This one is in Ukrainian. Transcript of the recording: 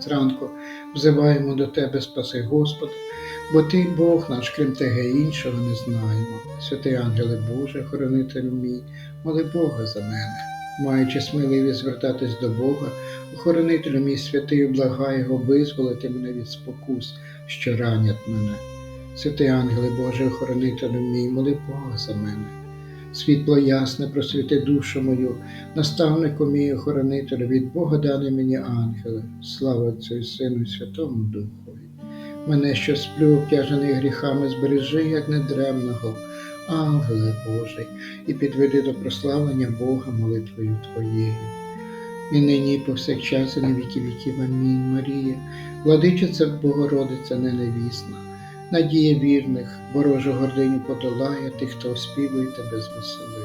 Зранку взиваємо до Тебе, спаси Господи, бо Ти Бог наш, крім Тебе іншого не знаємо. Святий ангеле Боже, хоронителю мій, моли Бога за мене, маючи сміливість звертатись до Бога, охоронителю мій святий, благай його визволити мене від спокус, що ранять мене. Святий ангеле Боже, охоронителю мій, моли Бога за мене. Світло ясне, просвіти душу мою, наставнику мій охоронителю, від Бога даний мені ангеле, слава Отцю і Сину і Святому Духові. Мене, що сплю, обтяжений гріхами, збережи, як недремного, ангеле Божий, і підведи до прославлення Бога молитвою Твоєю. І нині, і повсякчас, і на віки віків. Амінь. Марія, владичиця Богородиця ненавісна, надія вірних, ворожу гординю подолає тих, хто оспівує тебе звеселив.